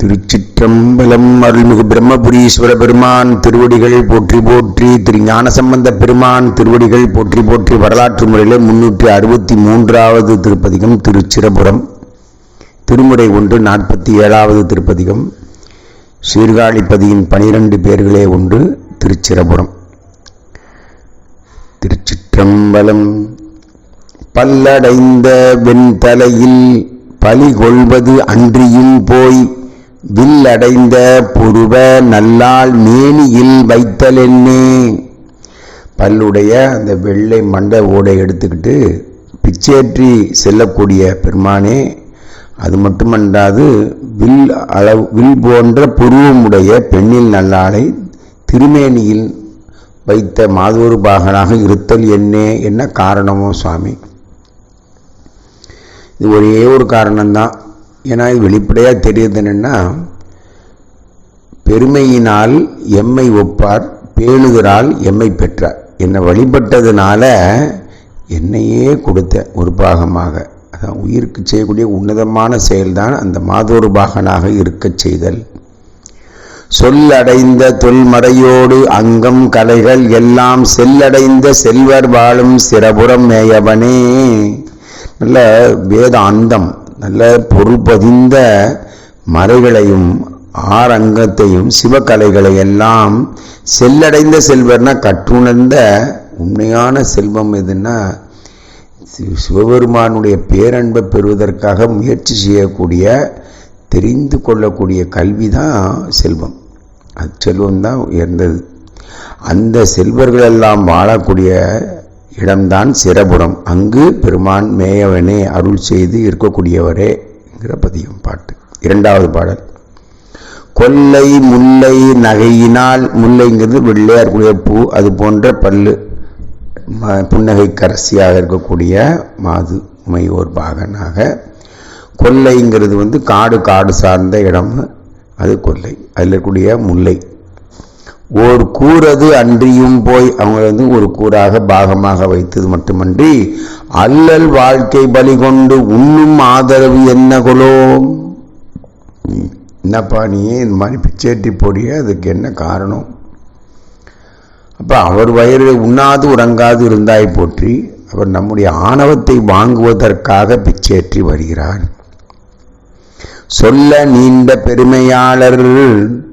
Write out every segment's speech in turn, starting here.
திருச்சிற்றம்பலம் அருள்மிகு பிரம்மபுரீஸ்வர பெருமான் திருவடிகள் போற்றி போற்றி திரு ஞானசம்பந்த பெருமான் திருவடிகள் போற்றி போற்றி வரலாற்று முறையில் முன்னூற்றி அறுபத்தி மூன்றாவது திருப்பதிகம் திருச்சிரபுரம். திருமுறை ஒன்று நாற்பத்தி ஏழாவது திருப்பதிகம். சீர்காழிப்பதியின் பனிரெண்டு பேர்களே ஒன்று திருச்சிரபுரம். திருச்சிற்றம்பலம் பல்லடைந்த வெண்தலையில் பலி கொள்வது அன்றியும் போய் வில்லடைந்த புருவ நல்லால் மேனியில் வைத்தலென்னே. பல்லுடைய அந்த வெள்ளை மண்ட ஓடை எடுத்துக்கிட்டு பிச்சேற்றி செல்லக்கூடிய பெருமானே அது மட்டுமன்றாது வில் அளவு வில் போன்ற புருவமுடைய பெண்ணில் நல்லாளை திருமேனியில் வைத்த மாதூர் பாகனாக இருத்தல் என்னே என்ன காரணமோ சுவாமி. இது ஒரே ஒரு காரணம்தான். ஏன்னா இது வெளிப்படையாக தெரியுது என்னென்னா பெருமையினால் எம்மை ஒப்பார் பேணுகிறால் எம்மை பெற்றார். என்னை வழிபட்டதுனால என்னையே கொடுத்த ஒரு பாகமாக. அதான் உயிருக்கு செய்யக்கூடிய உன்னதமான செயல்தான் அந்த மாதோரு பாகனாக இருக்கச் செய்தல். சொல்லடைந்த தொல்மறையோடு அங்கம் கலைகள் எல்லாம் செல்லடைந்த செல்வர் வாழும் சிறபுறம் மேயவனே. நல்ல வேத அந்தம் நல்ல பொருள் பதிந்த மறைகளையும் ஆரங்கத்தையும் சிவக்கலைகளை எல்லாம் செல்லடைந்த செல்வர்னா கற்றுணர்ந்த உண்மையான செல்வம் எதுன்னா சிவபெருமானுடைய பேரன்பை பெறுவதற்காக முயற்சி செய்யக்கூடிய தெரிந்து கொள்ளக்கூடிய கல்வி தான் செல்வம். அது செல்வம் தான் உயர்ந்தது. அந்த செல்வர்கள் எல்லாம் வாழக்கூடிய இடம்தான் சிரபுரம் அங்கு பெருமான் மேயவனே அருள் செய்து இருக்கக்கூடியவரே என்கிற பதியம் பாட்டு. இரண்டாவது பாடல். கொல்லை முல்லை நகையினால் முல்லைங்கிறது வெள்ளையாக இருக்கக்கூடிய பூ அது போன்ற பல்லு புன்னகை கரசியாக இருக்கக்கூடிய மாது மையோர் பாகனாக. கொல்லைங்கிறது வந்து காடு காடு சார்ந்த இடம். அது கொல்லை. அதில் இருக்கக்கூடிய முல்லை. ஓர் கூறது அன்றியும் போய் அவங்க வந்து ஒரு கூறாக பாகமாக வைத்தது மட்டுமன்றி அல்லல் வாழ்க்கை பலி கொண்டு உண்ணும் ஆதரவு என்னகொலோ? என்னப்பா நீ இந்த மாதிரி பிச்சேட்டி போடிய அதுக்கு என்ன காரணம்? அப்போ அவர் வயிறு உண்ணாது உறங்காது இருந்தாய் போற்றி அவர் நம்முடைய ஆணவத்தை வாங்குவதற்காக பிச்சேற்றி வருகிறார். சொல்ல நீண்ட பெருமையாளர்கள்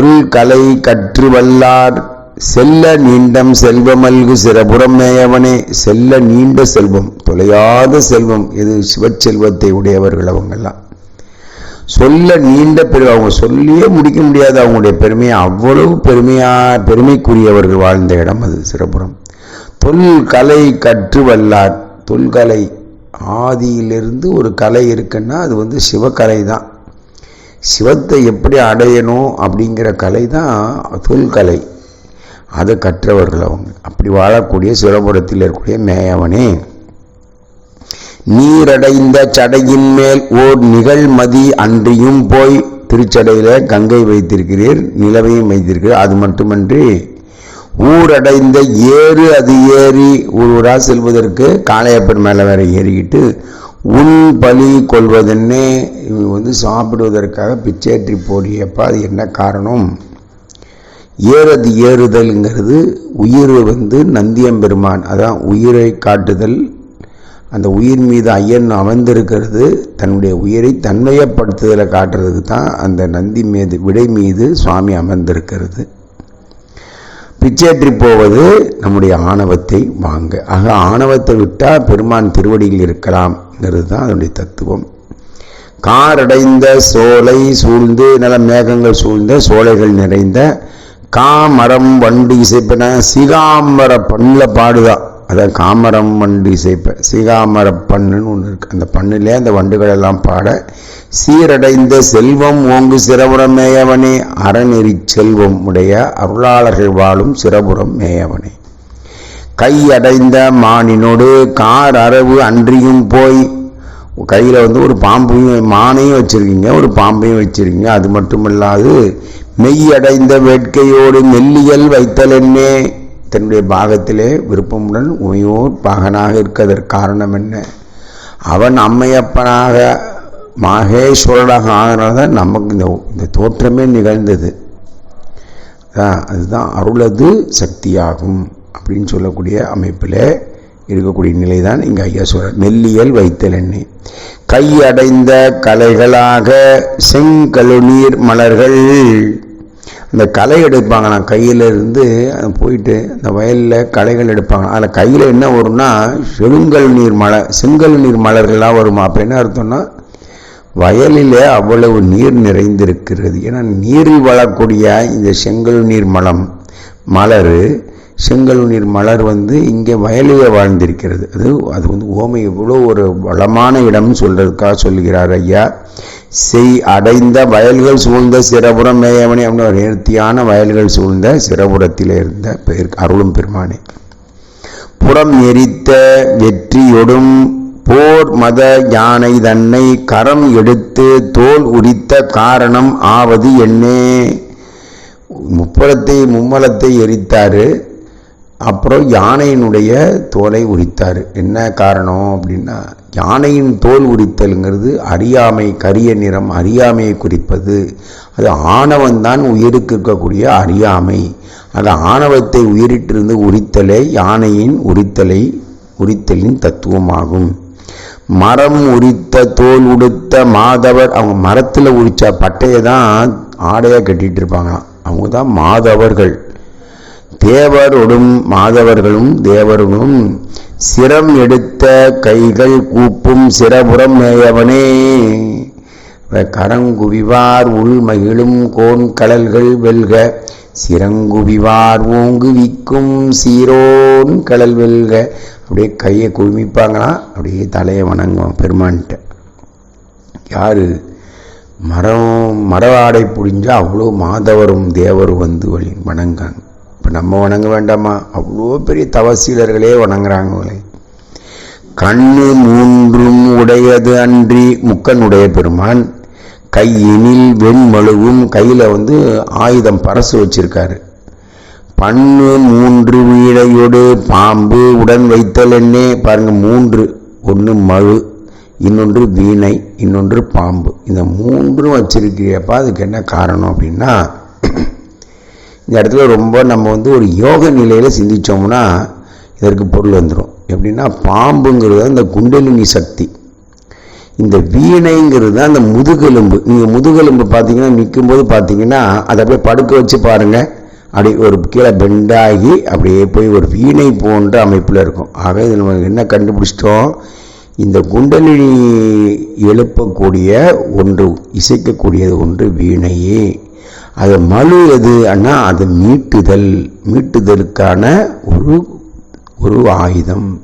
பொருள் தொல்கலை கற்று வல்லார் செல்ல நீண்டம் செல்வமல்கு சிறபுறம் மேயவனே செல்ல நீண்ட செல்வம் தொலையாத செல்வம் இது சிவச்செல்வத்தை உடையவர்கள் அவங்கெல்லாம். சொல்ல நீண்ட பெருமை அவங்க சொல்லியே முடிக்க முடியாது அவங்களுடைய பெருமையை அவ்வளவு பெருமையா பெருமைக்குரியவர்கள் வாழ்ந்த இடம் அது சிறப்புறம் தொல்கலை கற்று வல்லார் தொல்கலை ஆதியிலிருந்து ஒரு கலை இருக்குன்னா அது வந்து சிவகலை தான் சிவத்தை எப்படி அடையணும் அப்படிங்கிற கலை தான் தொல்கலை அதை கற்றவர்கள் அவங்க. அப்படி வாழக்கூடிய சிவபுரத்தில் இருக்கக்கூடிய மேயவனே. நீரடைந்த சடையின் மேல் ஓர் நிகழ்மதி அன்றியும் போய் திருச்சடையில கங்கை வைத்திருக்கிறீர் நிலவையும் வைத்திருக்கிறீர். அது மட்டுமன்றி ஊரடைந்த ஏறு அது ஏறி ஊர் ஊரா செல்வதற்கு காளையப்பன் மேலே வேற ஏறிக்கிட்டு உன் பலி கொள்வதென்னே இவங்க வந்து சாப்பிடுவதற்காக பிச்சேற்றி போடியப்பா அது என்ன காரணம்? ஏறது ஏறுதல்ங்கிறது உயிர் வந்து நந்தியம்பெருமான் அதான் உயிரை காட்டுதல். அந்த உயிர் மீது ஐயன் அமர்ந்திருக்கிறது தன்னுடைய உயிரை தன்மையப்படுத்துதலை காட்டுறதுக்கு தான் அந்த நந்தி மீது விடை மீது சுவாமி அமர்ந்திருக்கிறது. பிச்சேற்றி போவது நம்முடைய ஆணவத்தை வாங்க. ஆக ஆணவத்தை விட்டால் பெருமான் திருவடியில் இருக்கலாம்ங்கிறது தான் அதனுடைய தத்துவம். காரடைந்த சோலை சூழ்ந்து நல்ல மேகங்கள் சூழ்ந்த சோலைகள் நிறைந்த காமரம் வண்டு இசைப்பின சிகாம்பர பண்ணில் பாடுதான் அதான் காமரம் வண்டு இசைப்ப சிகாமர பண்ணுன்னு ஒன்று இருக்கு. அந்த பண்ணிலே அந்த வண்டுகள் எல்லாம் பாட சீரடைந்த செல்வம் ஓங்கு சிறபுரம் மேயவனே அறநெறி செல்வம் உடைய அருளாளர்கள் வாழும் சிறபுரம் மேயவனே. கையடைந்த மானினோடு கார் அரவு அன்றியும் போய் கையில் வந்து ஒரு பாம்பையும் மானையும் வச்சுருக்கீங்க ஒரு பாம்பையும் வச்சுருக்கீங்க. அது மட்டுமல்லாது மெய்யடைந்த வேட்கையோடு மெல்லியல் வைத்தல் என்னே தன்னுடைய பாகத்திலே விருப்பமுடன் உமையோர் பாகனாக இருக்கதற்கு காரணம் என்ன? அவன் அம்மையப்பனாக மகேஸ்வரனாக ஆகிறனால தான் நமக்கு இந்த இந்த தோற்றமே நிகழ்ந்தது. அதுதான் அருளது சக்தியாகும் அப்படின்னு சொல்லக்கூடிய அமைப்பில் இருக்கக்கூடிய நிலை தான் இங்கே ஐயா சொல்ற மெல்லியல் வைத்தல் எண்ணெய் கையடைந்த கலைகளாக செங்கழுநீர் மலர்கள் இந்த களை எடுப்பாங்க. நான் கையிலேருந்து போயிட்டு அந்த வயலில் களைகள் எடுப்பாங்க. அதில் கையில் என்ன வரும்னா செழுங்கல் நீர் மலர் செங்கல் நீர் மலர்கள்லாம் வருமா? அப்போ என்ன அர்த்தம்னா வயலிலே அவ்வளவு நீர் நிறைந்திருக்கிறது. ஏன்னா நீரில் வளரக்கூடிய இந்த செங்கல் நீர் மலம் மலர் செங்கழுநீர் மலர் வந்து இங்கே வயலிலே வாழ்ந்திருக்கிறது. அது அது வந்து ஓமை இவ்வளோ ஒரு வளமான இடம்னு சொல்கிறதுக்காக சொல்கிறார் ஐயா. செய் அடைந்த வயல்கள் சூழ்ந்த சிறபுரம் மேயவனே அப்படின்னு ஒரு நேர்த்தியான வயல்கள் சூழ்ந்த சிறபுரத்தில் இருந்த பெயர் அருளும் பெருமானே. புறம் எரித்த வெற்றியொடும் போர் மத யானை தன்னை கரம் எடுத்து தோல் உரித்த காரணம் ஆவது என்னே. முப்புறத்தை மும்மலத்தை எரித்தாரு. அப்புறம் யானையினுடைய தோலை உரித்தார். என்ன காரணம் அப்படின்னா யானையின் தோல் உரித்தல்ங்கிறது அறியாமை கரிய நிறம் அறியாமையை குறிப்பது. அது ஆணவன்தான் உயிருக்கு இருக்கக்கூடிய அறியாமை. அது ஆணவத்தை உயிரிட்டிருந்து உரித்தலே யானையின் உரித்தலை உரித்தலின் தத்துவமாகும். மரம் உரித்த தோல் உடுத்த மாதவர் அவங்க மரத்தில் உரித்த பட்டையை தான் ஆடையாக கட்டிகிட்டு இருப்பாங்களாம். அவங்க தான் மாதவர்கள். தேவரோடும் மாதவர்களும் தேவர்களும் சிரம் எடுத்த கைகள் கூப்பும் சிரபுறம் மேயவனே. கரங்குவிவார் உள் மகிழும் கோன் கடல்கள் வெல்க சிறங்குவிவார் ஓங்குவிக்கும் சீரோன் கடல் வெல்க. அப்படியே கையை குழுமிப்பாங்களாம் அப்படியே தலையை வணங்குவான் பெருமான்கிட்ட. யாரு? மரம் மரவாடை புரிஞ்சால் அவ்வளோ மாதவரும் தேவரும் வந்து வழி வணங்காங்க இப்போ நம்ம வணங்க வேண்டாமா? அவ்வளோ பெரிய தவசீலர்களே வணங்குறாங்களே கண்ணு மூன்றும் உடையது அன்றி முக்கனுடைய பெருமான் கையினில் வெண்மழுவும் கையில் வந்து ஆயுதம் பரசு வச்சிருக்காரு. பண்ணு மூன்று வீழையோடு பாம்பு உடன் வைத்தல் என்னே? பாருங்க மூன்று. ஒன்று மழு இன்னொன்று வீணை இன்னொன்று பாம்பு. இந்த மூன்றும் வச்சிருக்கிறியப்பா அதுக்கு என்ன காரணம் அப்படின்னா இந்த இடத்துல ரொம்ப நம்ம வந்து ஒரு யோக நிலையில் சிந்திச்சோம்னா இதற்கு பொருள் வந்துடும் எப்படின்னா பாம்புங்கிறது அந்த குண்டலினி சக்தி. இந்த வீணைங்கிறது தான் அந்த முதுகெலும்பு. நீங்கள் முதுகெலும்பு பார்த்தீங்கன்னா நிற்கும்போது பார்த்தீங்கன்னா அதை அப்படியே படுக்க வச்சு பாருங்கள் அப்படி ஒரு கீழே பெண்டாகி அப்படியே போய் ஒரு வீணை போன்ற அமைப்பில் இருக்கும். ஆக இது நம்ம என்ன கண்டுபிடிச்சிட்டோம்? இந்த குண்டலினி எழுப்பக்கூடிய ஒன்று இசைக்கக்கூடியது ஒன்று வீணையே. அது மலு எது அண்ணா? அது மீட்டுதல். மீட்டுதலுக்கான ஒரு ஒரு ஆயுதம்.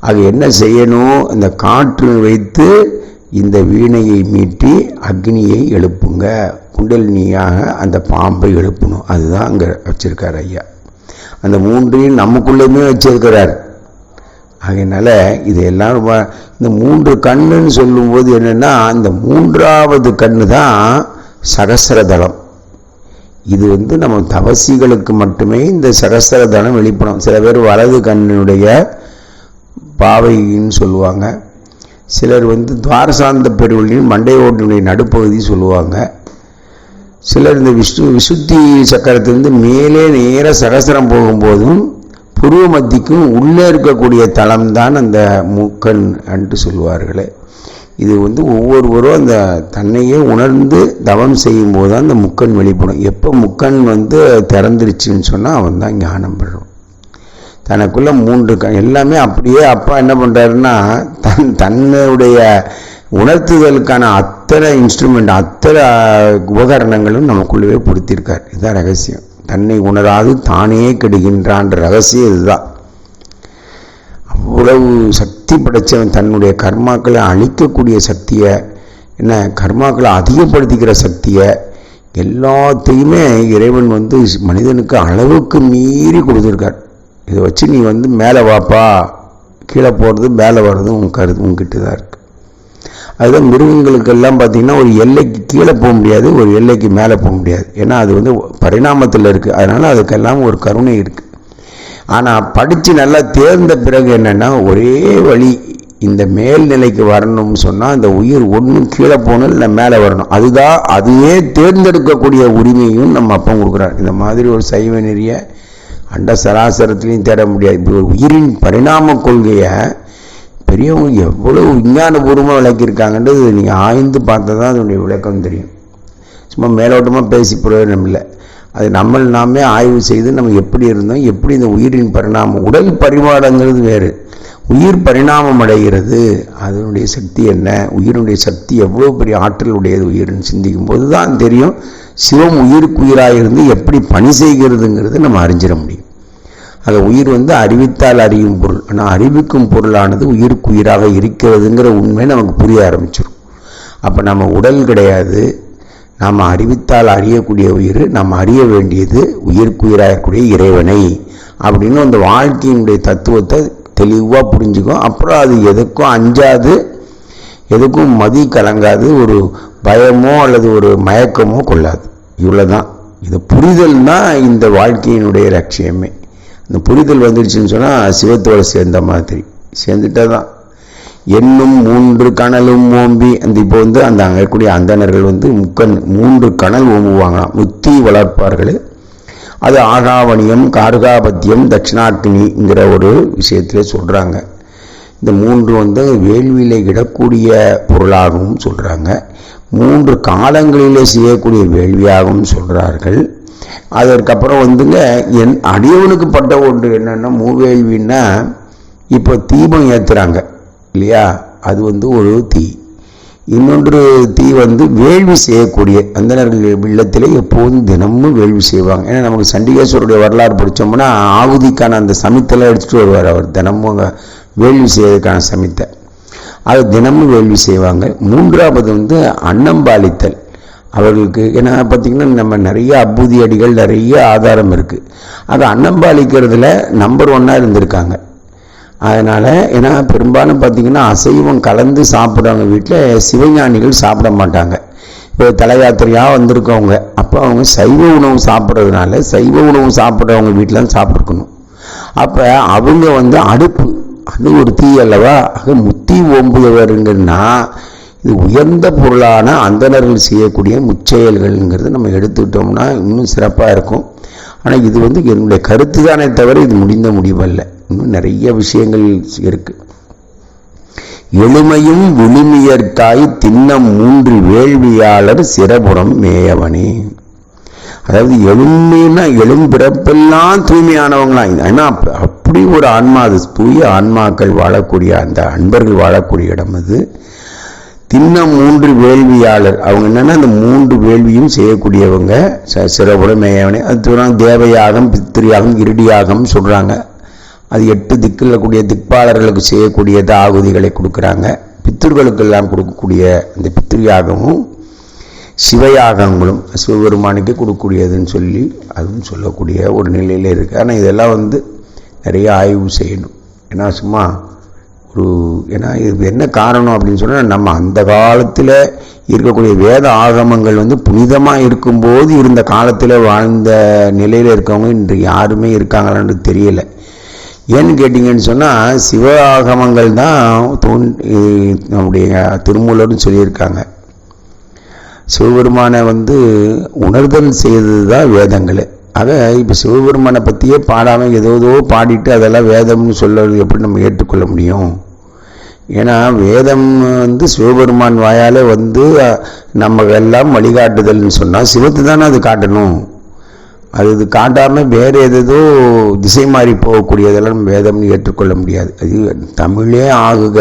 அது என்ன செய்யணும்? இந்த காற்று வைத்து இந்த வீணையை மீட்டி அக்னியை எழுப்புங்க. குண்டலினியாக அந்த பாம்பை எழுப்பணும். அதுதான் அங்கே வச்சிருக்கார் ஐயா. அந்த மூன்றையும் நமக்குள்ளேயுமே வச்சிருக்கிறார். அதனால் இதையெல்லாம் ரொம்ப இந்த மூன்று கண்ணுன்னு சொல்லும்போது என்னென்னா இந்த மூன்றாவது கண்ணு தான் சகசரதளம். இது வந்து நம்ம தவசிகளுக்கு மட்டுமே இந்த சகசரதளம் வெளிப்படும். சில பேர் வலது கண்ணினுடைய பாவைன்னு சொல்லுவாங்க. சிலர் வந்து துவாரசாந்த பெருவழியின் மண்டை ஓட்டினுடைய நடுப்பகுதி சொல்லுவாங்க. சிலர் இந்த விஷ்ணு விசுத்தி சக்கரத்திலிருந்து மேலே நேர சகசரம் போகும்போதும் புருவ மத்திக்கும் உள்ளே இருக்கக்கூடிய தளம்தான் அந்த மூக்கன் என்று சொல்லுவார்களே. இது வந்து ஒவ்வொருவரும் அந்த தன்னையே உணர்ந்து தவம் செய்யும் போது தான் அந்த முக்கன் வெளிப்படும். எப்போ முக்கன் வந்து திறந்துருச்சுன்னு சொன்னால் அவன் தான் ஞானம் பெறும் தனக்குள்ள மூன்று க எல்லாமே அப்படியே அப்பா என்ன பண்ணுறாருன்னா தன் தன்னுடைய உணர்த்துதலுக்கான அத்தனை இன்ஸ்ட்ருமெண்ட் அத்தனை உபகரணங்களும் நமக்குள்ளவே பொருத்தியிருக்கார். இதுதான் ரகசியம். தன்னை உணராது தானே கெடுகின்றான்ற ரகசியம் இதுதான். அவ்வளவு சக்தி படைச்சவன் தன்னுடைய கர்மாக்களை அழிக்கக்கூடிய சக்தியை என்ன கர்மாக்களை அதிகப்படுத்திக்கிற சக்தியை எல்லாத்தையுமே இறைவன் வந்து மனிதனுக்கு அளவுக்கு மீறி கொடுத்துருக்கார். இதை வச்சு நீ வந்து மேலே வாப்பா கீழே போகிறது மேலே வர்றது உன் கருது உங்ககிட்ட தான் இருக்கு. அதுதான் மிருகங்களுக்கெல்லாம் பார்த்தீங்கன்னா ஒரு எல்லைக்கு கீழே போக முடியாது ஒரு எல்லைக்கு மேலே போக முடியாது. ஏன்னா அது வந்து பரிணாமத்தில் இருக்குது அதனால் அதுக்கெல்லாம் ஒரு கருணை இருக்குது ஆனால் படித்து நல்லா தேர்ந்த பிறகு என்னென்னா ஒரே வழி இந்த மேல்நிலைக்கு வரணும்னு சொன்னால் இந்த உயிர் ஒன்றும் கீழே போகணும் இல்லை மேலே வரணும். அதுதான் அதுவே தேர்ந்தெடுக்கக்கூடிய உரிமையும் நம்ம அப்பம் கொடுக்குறாரு. இந்த மாதிரி ஒரு சைவ நெறிய அண்ட சராசரத்துலையும் தேட முடியாது. இப்படி ஒரு உயிரின் பரிணாம கொள்கையை பெரியவங்க எவ்வளோ விஞ்ஞானபூர்வமாக விளக்கியிருக்காங்கன்றது நீங்கள் ஆய்ந்து பார்த்தா தான் அதனுடைய விளக்கம் தெரியும். சும்மா மேலோட்டமாக பேசி பிரயோஜனம் இல்லை. அது நம்ம நாமே ஆய்வு செய்து நம்ம எப்படி இருந்தோம் எப்படி இந்த உயிரின் பரிணாமம் உடல் பரிமாடங்கிறது வேறு. உயிர் பரிணாமம் அடைகிறது அதனுடைய சக்தி என்ன? உயிரினுடைய சக்தி எவ்வளோ பெரிய ஆற்றல் உடையது உயிர்னு சிந்திக்கும் போது தான் தெரியும். சிவம் உயிருக்குயிராக இருந்து எப்படி பணி செய்கிறதுங்கிறது நம்ம அறிஞ்சிட முடியும். அது உயிர் வந்து அறிவித்தால் அறியும் பொருள். ஆனால் அறிவிக்கும் பொருளானது உயிருக்குயிராக இருக்கிறதுங்கிற உண்மை நமக்கு புரிய ஆரம்பிச்சிடும் அப்போ நம்ம உடல் கிடையாது நாம் அறிவித்தால் அறியக்கூடிய உயிர் நாம் அறிய வேண்டியது உயிருக்குயிராக இருக்கக்கூடிய இறைவனை. அப்படின்னு அந்த வாழ்க்கையினுடைய தத்துவத்தை தெளிவாக புரிஞ்சுக்கும் அப்புறம் அது எதுக்கும் அஞ்சாது எதுக்கும் மதி கலங்காது ஒரு பயமோ அல்லது ஒரு மயக்கமோ கொள்ளாது. இவ்வளோதான் இது புரிதல் தான் இந்த வாழ்க்கையினுடைய லட்சியமே இந்த புரிதல் வந்துடுச்சுன்னு சொன்னால் சிவத்தோடு சேர்ந்த மாதிரி. சேர்ந்துட்டால் தான். என்னும் மூன்று கணலும் ஓம்பி அந்த இப்போ வந்து அந்த அங்கே கூடிய அந்தணர்கள் வந்து முக்கன் மூன்று கணல் ஓம்புவாங்களாம். முத்தி வளர்ப்பார்கள். அது ஆகாவணியம் கார்காபத்தியம் தட்சிணாக்கினிங்கிற ஒரு விஷயத்தில் சொல்கிறாங்க இந்த மூன்று வந்து வேள்வியில் இடக்கூடிய பொருளாகவும் சொல்கிறாங்க மூன்று காலங்களிலே செய்யக்கூடிய வேள்வியாகவும் சொல்கிறார்கள் அதற்கப்புறம் வந்துங்க என் அடியவனுக்கு பட்ட ஒன்று என்னென்னா மூவேள்வின்னா இப்போ தீபம் ஏற்றுறாங்க இல்லையா? அது வந்து ஒரு தீ. இன்னொன்று தீ வந்து வேள்வி செய்யக்கூடிய அந்தனர்கள் இல்லத்திலே எப்போதும் தினமும் வேள்வி செய்வாங்க. ஏன்னா நமக்கு சண்டிகேஸ்வருடைய வரலாறு படித்தோம்னா ஆகுதிக்கான அந்த சமித்தெல்லாம் எடுத்துகிட்டு வருவார் அவர். தினமும் அங்கே வேள்வி செய்வதற்கான சமித்தை. அது தினமும் வேள்வி செய்வாங்க. மூன்றாவது வந்து அன்னம்பாலித்தல். அவர்களுக்கு ஏன்னா பார்த்திங்கன்னா நம்ம நிறைய அப்புதி அடிகள் நிறைய ஆதாரம் இருக்குது அது அன்னம்பாலிக்கிறதுல நம்பர் ஒன்னாக இருந்திருக்காங்க. அதனால் ஏன்னா பெரும்பாலும் பார்த்திங்கன்னா அசைவம் கலந்து சாப்பிட்றவங்க வீட்டில் சிவஞானிகள் சாப்பிட மாட்டாங்க. இப்போ தலையாத்திரையாக வந்திருக்கவங்க அப்போ அவங்க சைவ உணவு சாப்பிட்றதுனால சைவ உணவு சாப்பிட்றவங்க வீட்டில் தான் சாப்பிட்ருக்கணும் அப்போ அவங்க வந்து அடுப்பு அது ஒரு தீ அல்லவா? ஆக முத்தி ஓம்புவருங்கன்னா இது உயர்ந்த பொருளான அந்தணர்கள் செய்யக்கூடிய முச்செயல்கள்ங்கிறது நம்ம எடுத்துக்கிட்டோம்னா இன்னும் சிறப்பாக இருக்கும். ஆனால் இது வந்து என்னுடைய கருத்து தானே தவிர இது முடிந்த முடிவல்ல. இன்னும் நிறைய விஷயங்கள் இருக்கு. எளிமையும் விழுமியற்காய் தின்னம் மூன்று வேள்வியாளர் சிறபுறம் மேயவனே. அதாவது எளிமைன்னா எழும்பிறப்பெல்லாம் தூய்மையானவங்களாம் ஏன்னா அப்படி ஒரு ஆன்மா அது தூய ஆன்மாக்கள் வாழக்கூடிய அந்த அன்பர்கள் வாழக்கூடிய இடம் அது. தின்னம் மூன்று வேள்வியாளர். அவங்க என்னென்னா அந்த மூன்று வேள்வியும் செய்யக்கூடியவங்க. சிறப்புட மேயவனே. அது தேவயாகம் பித்திரியாகம் இருடியாகம் சொல்கிறாங்க அது எட்டு திக்கில் கூடிய திக்பாளர்களுக்கு செய்யக்கூடிய ஆகுதிகளை கொடுக்குறாங்க. பித்திருக்களுக்கெல்லாம் கொடுக்கக்கூடிய அந்த பித்திரியாகமும் சிவயாகங்களும் சிவபெருமானுக்கே கொடுக்கக்கூடியதுன்னு சொல்லி அதுவும் சொல்லக்கூடிய ஒரு நிலையில் இருக்குது ஆனால் இதெல்லாம் வந்து நிறைய ஆய்வு செய்யணும். ஏன்னா சும்மா ஒரு ஏன்னா இது என்ன காரணம் அப்படின்னு சொன்னால் நம்ம அந்த காலத்தில் இருக்கக்கூடிய வேத ஆகமங்கள் வந்து புனிதமாக இருக்கும்போது இருந்த காலத்தில் வாழ்ந்த நிலையில் இருக்கவங்க இன்று யாருமே இருக்காங்களான்னு தெரியலை. ஏன்னு கேட்டிங்கன்னு சொன்னால் சிவ ஆகமங்கள் தான் தோன் நம்முடைய திருமூலர்னு சொல்லியிருக்காங்க. சிவபெருமானை வந்து உணர்தல் செய்தது தான் வேதங்களை. அதை இப்போ சிவபெருமானை பற்றியே பாடாமல் ஏதோ பாடிட்டு அதெல்லாம் வேதம்னு சொல்லுறது எப்படி நம்ம ஏற்றுக்கொள்ள முடியும்? ஏன்னா வேதம் வந்து சிவபெருமான் வாயால் வந்து நம்ம எல்லாம் வழிகாட்டுதல்னு சொன்னால் சிவத்து தானே அது காட்டணும். அது இது காட்டாமல் வேறு எதோ திசை மாறி போகக்கூடியதெல்லாம் நம்ம வேதம்னு ஏற்றுக்கொள்ள முடியாது. அது தமிழே ஆகுக.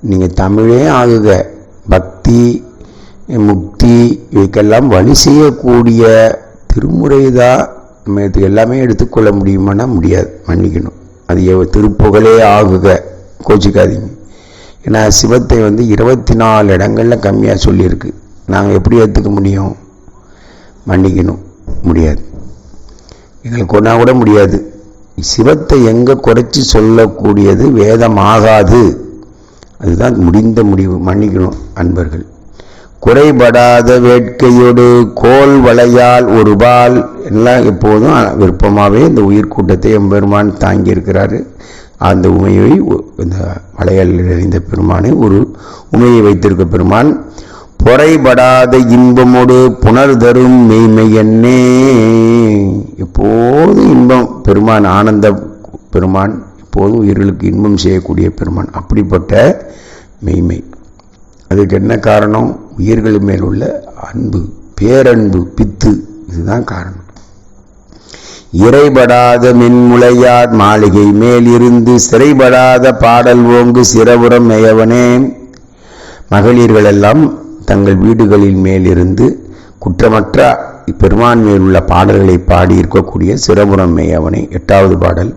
நீங்கள் தமிழே ஆகுக. பக்தி முக்தி இதுக்கெல்லாம் வழி செய்யக்கூடிய திருமுறை தான் நம்ம இது எல்லாமே எடுத்துக்கொள்ள முடியுமானா முடியாது. மன்னிக்கணும். அது திருப்புகழே ஆகுக. கோச்சிக்காதீங்க. ஏன்னா சிவத்தை வந்து இருபத்தி நாலு இடங்களில் கம்மியாக சொல்லியிருக்கு. நாங்கள் எப்படி ஏற்றுக்க முடியும்? மன்னிக்கணும். முடியாது. எங்களுக்கு ஒன்றா கூட முடியாது. சிவத்தை எங்கே குறைச்சி சொல்லக்கூடியது வேதம் ஆகாது அதுதான் முடிந்த முடிவு. மன்னிக்கணும் அன்பர்கள். குறைபடாத வேட்கையோடு கோல் வளையால் ஒரு பால் எல்லாம் எப்போதும் விருப்பமாகவே இந்த உயிர் கூட்டத்தை எம்பெருமான் தாங்கியிருக்கிறாரு. அந்த உமையை இந்த வளையல் நிறைந்த பெருமானை ஒரு உமையை வைத்திருக்க பெருமான் பொறைபடாத இன்பமோடு புனர் தரும் மெய்மை என்னே. எப்போதும் இன்பம் பெருமான் ஆனந்த பெருமான் எப்போதும் உயிர்களுக்கு இன்பம் செய்யக்கூடிய பெருமான் அப்படிப்பட்ட மெய்மை. அதுக்கு என்ன காரணம்? உயிர்கள் மேல் உள்ள அன்பு பேரன்பு பித்து இதுதான் காரணம். இறைபடாத மின்முளையார் மாளிகை மேல் இருந்து சிறைபடாத பாடல் ஓங்கு சிறபுறம் மேயவனே. மகளிர்கள் எல்லாம் தங்கள் வீடுகளின் மேலிருந்து குற்றமற்ற பெருமான் மேல் உள்ள பாடல்களை பாடி இருக்கக்கூடிய சிறபுறம் மேயவனே. எட்டாவது பாடல்.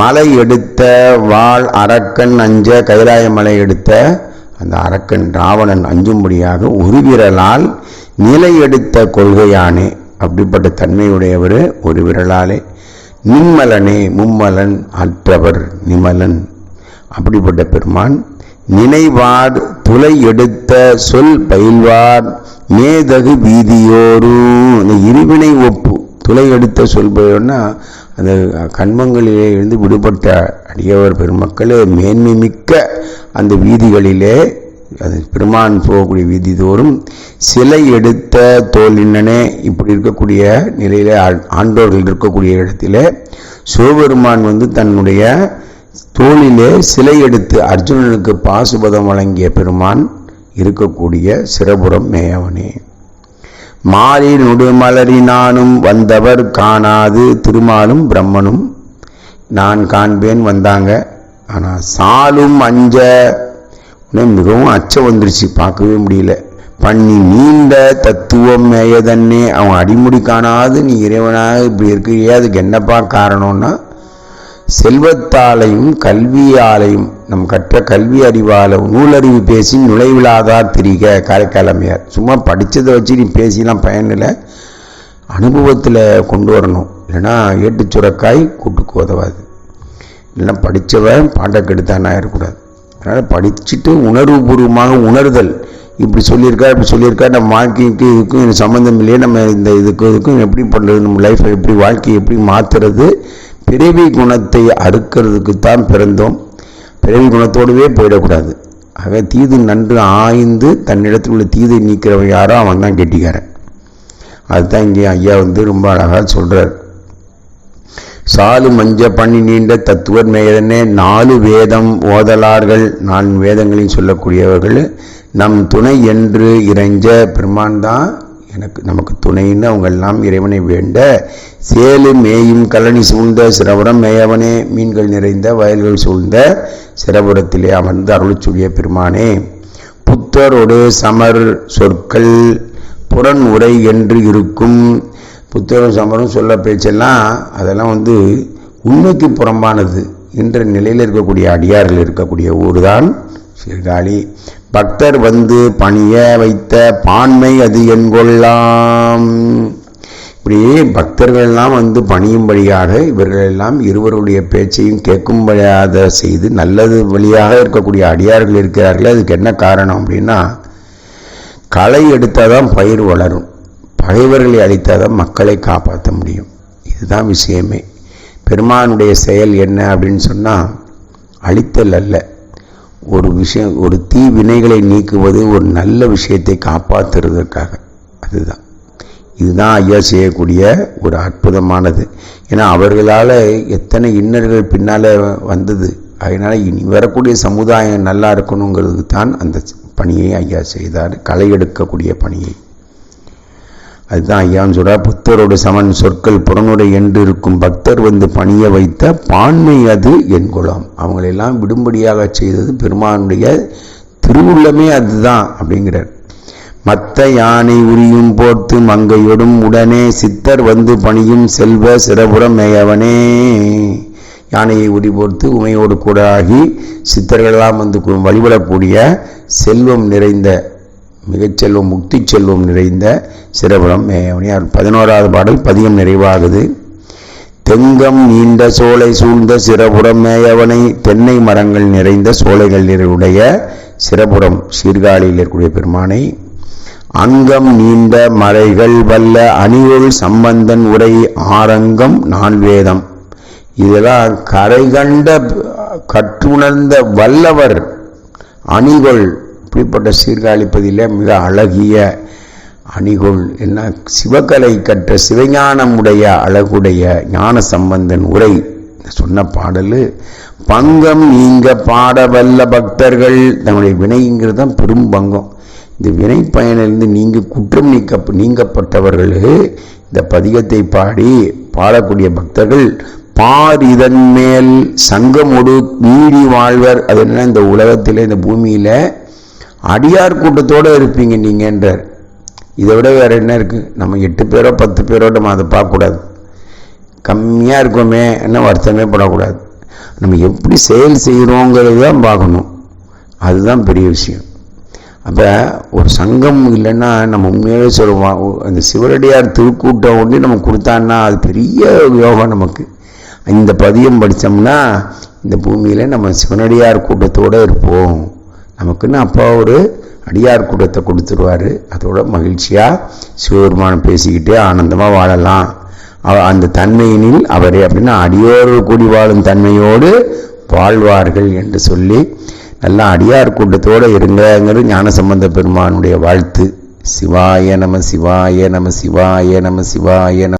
மலை எடுத்த வாள் அரக்கன் அஞ்ச கைலாய மலை எடுத்த அந்த அரக்கன் ராவணன் அஞ்சும்படியாக ஒரு விரலால் நிலை எடுத்த கொள்கையானே. அப்படிப்பட்ட தன்மையுடையவர் ஒரு விரலாலே. நிம்மலனே மும்மலன் அற்றவர் நிமலன். அப்படிப்பட்ட பெருமான் நினைவார் துளை எடுத்த சொல் பயில்வார் மேதகு வீதியோரும் அந்த இருவினை ஒப்பு. துளை எடுத்த சொல்பவர்னா அந்த கண்மங்களிலே இருந்து விடுபட்ட அடியவர் பெருமக்களே மேன்மை மிக்க அந்த வீதிகளிலே அது பெருமான் போகக்கூடிய வீதி தோறும் சிலை எடுத்த தோலினனே இப்படி இருக்கக்கூடிய நிலையில ஆண்டோர்கள் இருக்கக்கூடிய இடத்திலே சிவபெருமான் வந்து தன்னுடைய தோளிலே சிலை எடுத்து அர்ஜுனனுக்கு பாசுபதம் வழங்கிய பெருமான் இருக்கக்கூடிய சிறபுரம் மேயவனே. மாறி நுடுமலரினானும் வந்தவர் காணாது திருமாலும் பிரம்மனும். நான் காண்பேன் வந்தாங்க. ஆனால் சாலும் அஞ்ச உடனே மிகவும் அச்சம் வந்துருச்சு பார்க்கவே முடியல. பண்ணி நீண்ட தத்துவம் மேயதன்னே அவன் அடிமுடி காணாது நீ இறைவனாக இப்படி இருக்கிறியே அதுக்கு என்னப்பா காரணம்னா செல்வத்தாலையும் கல்வியாலையும் நம் கற்ற கல்வி அறிவாலும் நூலறிவு பேசி நுழைவிழாதார் திரிக காரைக்காலமையார் சும்மா படித்ததை வச்சு நீ பேசிலாம் பயனில்லை. அனுபவத்தில் கொண்டு வரணும். இல்லைன்னா ஏட்டு சுரக்காய் கூட்டுக்கு உதவாது. இல்லைன்னா படித்தவன் பாட்டை கெடுத்தான் ஆயிடக்கூடாது அதனால் படிச்சுட்டு உணர்வுபூர்வமாக உணர்தல். இப்படி சொல்லியிருக்கா இப்படி சொல்லியிருக்கா நம்ம வாழ்க்கைக்கு இதுக்கும் சம்மந்தம் இல்லையே. நம்ம இந்த இதுக்கும் இதுக்கும் எப்படி பண்ணுறது? நம்ம லைஃப்பை எப்படி வாழ்க்கையை எப்படி மாற்றுறது பிறவி குணத்தை அறுக்கிறதுக்கு தான் பிறந்தோம். பிறவி குணத்தோடவே போயிடக்கூடாது. ஆக தீது நன்று ஆய்ந்து தன்னிடத்தில் உள்ள தீதை நீக்கிறவன் யாரோ அவன் தான் கெட்டிக்காரன். அதுதான் இங்கே ஐயா வந்து ரொம்ப அழகாக சொல்கிறார் சாலு மஞ்ச பண்ணி நீண்ட தத்துவர் மேயதனே நாலு வேதம் ஓதலார்கள். நான் வேதங்களையும் சொல்லக்கூடியவர்கள். நம் துணை என்று இறைஞ்ச பெருமான் தான் எனக்கு நமக்கு துணைன்னு அவங்க எல்லாம் இறைவனை வேண்ட சேலு மேயும் கழனி சூழ்ந்த சிரவரம் மேயவனே மீன்கள் நிறைந்த வயல்கள் சூழ்ந்த சிரபுரத்திலே அமர்ந்து அருள்ச்சுடைய பெருமானே புத்தரோடு சமர் சொற்கள் புறன் உரை என்று இருக்கும். புத்தரும் சமரும் சொல்ல பேச்செல்லாம் அதெல்லாம் வந்து உண்மைக்கு புறம்பானது. என்ற நிலையில் இருக்கக்கூடிய அடியாரில் இருக்கக்கூடிய ஊர் தான் சீர்காழி. பக்தர் வந்து பணிய வைத்த பான்மை அது என்கொள்ளாம். இப்படி பக்தர்களெல்லாம் வந்து பணியும்படியாக இவர்களெல்லாம் இருவருடைய பேச்சையும் கேட்கும்படியாக செய்து நல்லது வழியாக இருக்கக்கூடிய அடியார்கள் இருக்கிறார்கள் அதுக்கு என்ன காரணம் அப்படின்னா களை எடுத்தால் தான் பயிர் வளரும். பகைவர்களை அழித்தாதான் மக்களை காப்பாற்ற முடியும். இதுதான் விஷயமே. பெருமானுடைய செயல் என்ன அப்படின்னு சொன்னால் அழித்தல் அல்ல. ஒரு விஷயம் ஒரு தீ வினைகளை நீக்குவது ஒரு நல்ல விஷயத்தை காப்பாற்றுறதுக்காக அதுதான். இதுதான் ஐயா செய்யக்கூடிய ஒரு அற்புதமானது. ஏன்னா அவர்களால் எத்தனை இன்னர்கள் பின்னால் வந்தது. அதனால் இனி வரக்கூடிய சமுதாயம் நல்லா இருக்கணுங்கிறதுக்கு தான் அந்த பணியை ஐயா செய்தார். களை எடுக்கக்கூடிய பணியை. அதுதான் ஐயான் சொல்கிறார் புத்தரோடு சமன் சொற்கள் புறனுடை என்று இருக்கும் பக்தர் வந்து பணிய வைத்த பான்மை அது என் குளம் அவங்களெல்லாம் விடும்படியாக செய்தது பெருமானுடைய திருவுள்ளமே அதுதான் அப்படிங்கிறார். மத்த யானை உரியும் போர்த்து மங்கையொடும் உடனே சித்தர் வந்து பணியும் செல்வ சிறபுறம் மேயவனே. யானையை உரி போர்த்து உமையோடு கூட ஆகி சித்தர்களெல்லாம் வந்து வழிபடக்கூடிய செல்வம் நிறைந்த மிகச்செல்வம் முக்தி செல்வம் நிறைந்த சிறபுரம் மேவனியார் பதினோராவது பாடல் பதியம் நிறைவாகுது. தெங்கம் நீண்ட சோலை சூழ்ந்த சிறபுறம் மேயவனை தென்னை மரங்கள் நிறைந்த சோலைகள் நிறைவுடைய சிறபுரம் சீர்காழியில் இருக்கக்கூடிய பெருமானை. அங்கம் நீண்ட மறைகள் வல்ல அணியுள் சம்பந்தன் உரை ஆரங்கம் நான் வேதம் இதெல்லாம் கரை கண்ட கற்றுணர்ந்த வல்லவர் அணிகொள் இப்படிப்பட்ட சீர்காழிப்பதிலே மிக அழகிய அணிகொள் என்ன சிவகலை கற்ற சிவஞானமுடைய அழகுடைய ஞான சம்பந்தன் உரை சொன்ன பாடல் பங்கம் நீங்க பாட வல்ல பக்தர்கள் தன்னுடைய வினைங்கிறது தான் பெரும் பங்கம். இந்த வினை பயனிலிருந்து நீங்க குற்றம் நீக்க நீங்கப்பட்டவர்கள் இந்த பதிகத்தை பாடி பாடக்கூடிய பக்தர்கள் பார் இதன் மேல் சங்கமொடு நீடி வாழ்வர். அது என்ன இந்த உலகத்தில் இந்த பூமியில் அடியார் கூட்டத்தோடு இருப்பீங்க நீங்கன்றார். இதை விட வேறு என்ன இருக்குது நம்ம எட்டு பேரோ பத்து பேரோ நம்ம அதை பார்க்கக்கூடாது. கம்மியாக இருக்கோமே என்ன வருத்தமே படக்கூடாது. நம்ம எப்படி செயல் செய்கிறோங்கிறது தான் பார்க்கணும். அதுதான் பெரிய விஷயம். அப்போ ஒரு சங்கம் இல்லைன்னா நம்ம உண்மையாகவே சொல்லுவோம் அந்த சிவரடியார் திருக்கூட்டம் ஒன்று நம்ம கொடுத்தான்னா அது பெரிய யோகம் நமக்கு. இந்த பதியம் படித்தோம்னா இந்த பூமியில் நம்ம சிவனடியார் கூட்டத்தோடு இருப்போம். நமக்குன்னு அப்பா ஒரு அடியார் கூட்டத்தை கொடுத்துருவார். அதோட மகிழ்ச்சியாக சிவபெருமானம் பேசிக்கிட்டே ஆனந்தமாக வாழலாம். அந்த தன்மையினில் அவரே அப்படின்னா அடியோர்கள் கூடி வாழும் தன்மையோடு வாழ்வார்கள் என்று சொல்லி நல்லா அடியார் கூட்டத்தோடு இருங்கங்கிறது ஞானசம்பந்த பெருமானுடைய வாழ்த்து. சிவாய நம சிவாய நம சிவாய நம சிவாய நம